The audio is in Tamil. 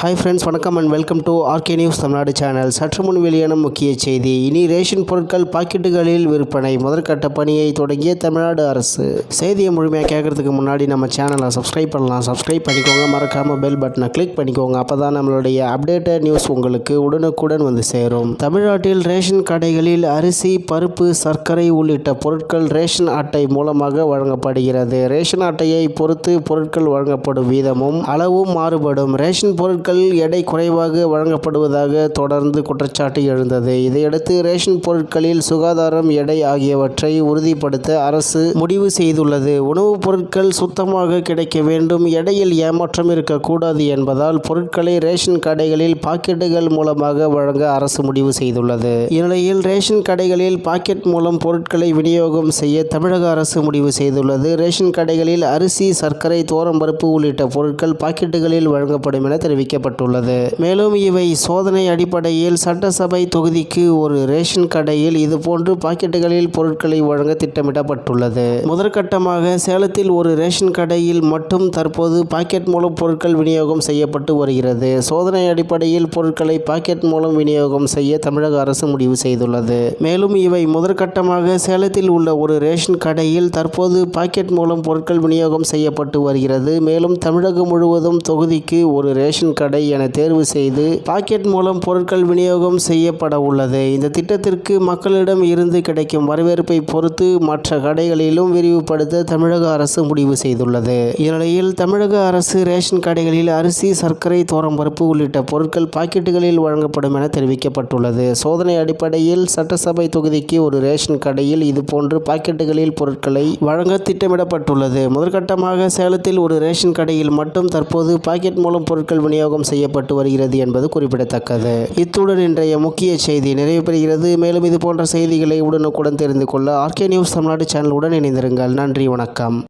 ஹாய் ஃப்ரெண்ட்ஸ் வணக்கம் and welcome to RK news Tamil Nadu channel சற்று முன் வெளியான முக்கிய செய்தி. இனி ரேஷன் பொருட்கள் பாக்கெட்டுகளில் விற்பனை. முதற்கட்ட பணியை தொடங்கிய தமிழ்நாடு அரசு. செய்தியை முழுமையாக கேட்கறதுக்கு முன்னாடி நம்ம சேனலை சப்ஸ்கிரைப் பண்ணலாம். சப்ஸ்கிரைப் பண்ணிக்கோங்க. மறக்காம பெல் பட்டனை கிளிக் பண்ணிக்கோங்க. அப்போ தான் நம்மளுடைய அப்டேட்டட் நியூஸ் உங்களுக்கு உடனுக்குடன் வந்து சேரும். தமிழ்நாட்டில் ரேஷன் கடைகளில் அரிசி பருப்பு சர்க்கரை உள்ளிட்ட பொருட்கள் ரேஷன் அட்டை மூலமாக வழங்கப்படுகிறது. ரேஷன் அட்டையை பொறுத்து பொருட்கள் வழங்கப்படும் வீதமும் அளவும் மாறுபடும். ரேஷன் பொருட்கள் எடை குறைவாக வழங்கப்படுவதாக தொடர்ந்து குற்றச்சாட்டு எழுந்தது. இதையடுத்து ரேஷன் பொருட்களில் சுகாதாரம் எடை ஆகியவற்றை உறுதிப்படுத்த அரசு முடிவு செய்துள்ளது. உணவுப் பொருட்கள் சுத்தமாக கிடைக்க வேண்டும். எடையில் ஏமாற்றம் இருக்கக்கூடாது என்பதால் பொருட்களை ரேஷன் கடைகளில் பாக்கெட்டுகள் மூலமாக வழங்க அரசு முடிவு செய்துள்ளது. இந்நிலையில் ரேஷன் கடைகளில் பாக்கெட் மூலம் பொருட்களை விநியோகம் செய்ய தமிழக அரசு முடிவு செய்துள்ளது. ரேஷன் கடைகளில் அரிசி சர்க்கரை தோரம்பருப்பு உள்ளிட்ட பொருட்கள் பாக்கெட்டுகளில் வழங்கப்படும் என தெரிவிக்கப்பட்டுள்ளது மேலும் இவை சோதனை அடிப்படையில் சட்டசபை தொகுதிக்கு ஒரு ரேஷன் கடையில் இதுபோன்று பாக்கெட்டுகளில் பொருட்களை வழங்க திட்டமிடப்பட்டுள்ளது. முதற்கட்டமாக சேலத்தில் ஒரு ரேஷன் கடையில் மட்டும் தற்போது பாக்கெட் மூலம் பொருட்கள் விநியோகம் செய்யப்பட்டு வருகிறது. சோதனை அடிப்படையில் பொருட்களை பாக்கெட் மூலம் விநியோகம் செய்ய தமிழக அரசு முடிவு செய்துள்ளது. மேலும் இவை முதற்கட்டமாக சேலத்தில் உள்ள ஒரு ரேஷன் கடையில் தற்போது பாக்கெட் மூலம் பொருட்கள் விநியோகம் செய்யப்பட்டு வருகிறது. மேலும் தமிழகம் முழுவதும் தொகுதிக்கு ஒரு ரேஷன் கடை கடை என தேர்வு செய்து பாக்கெட் மூலம் பொருட்கள் விநியோகம் செய்யப்பட உள்ளது. இந்த திட்டத்திற்கு மக்களிடம் இருந்து கிடைக்கும் வரவேற்பை பொறுத்து மற்ற கடைகளிலும் விரிவுபடுத்த தமிழக அரசு முடிவு செய்துள்ளது. இந்நிலையில் தமிழக அரசு ரேஷன் கடைகளில் அரிசி சர்க்கரை தோரம்பருப்பு உள்ளிட்ட பொருட்கள் பாக்கெட்டுகளில் வழங்கப்படும் என தெரிவிக்கப்பட்டுள்ளது. சோதனை அடிப்படையில் சட்டசபை தொகுதிக்கு ஒரு ரேஷன் கடையில் இதுபோன்று பாக்கெட்டுகளில் பொருட்களை வழங்க திட்டமிடப்பட்டுள்ளது. முதற்கட்டமாக சேலத்தில் ஒரு ரேஷன் கடையில் மட்டும் தற்போது பாக்கெட் மூலம் பொருட்கள் விநியோகம் செய்யப்பட்டு வருகிறது என்பது குறிப்பிடத்தக்கது. இத்துடன் இன்றைய முக்கிய செய்தி நிறைவு பெறுகிறது. மேலும் இது போன்ற செய்திகளை உடனுக்குடன் தெரிந்து கொள்ள ஆர்கே நியூஸ் தமிழ்நாடு சேனலுடன் இணைந்திருங்கள். நன்றி வணக்கம்.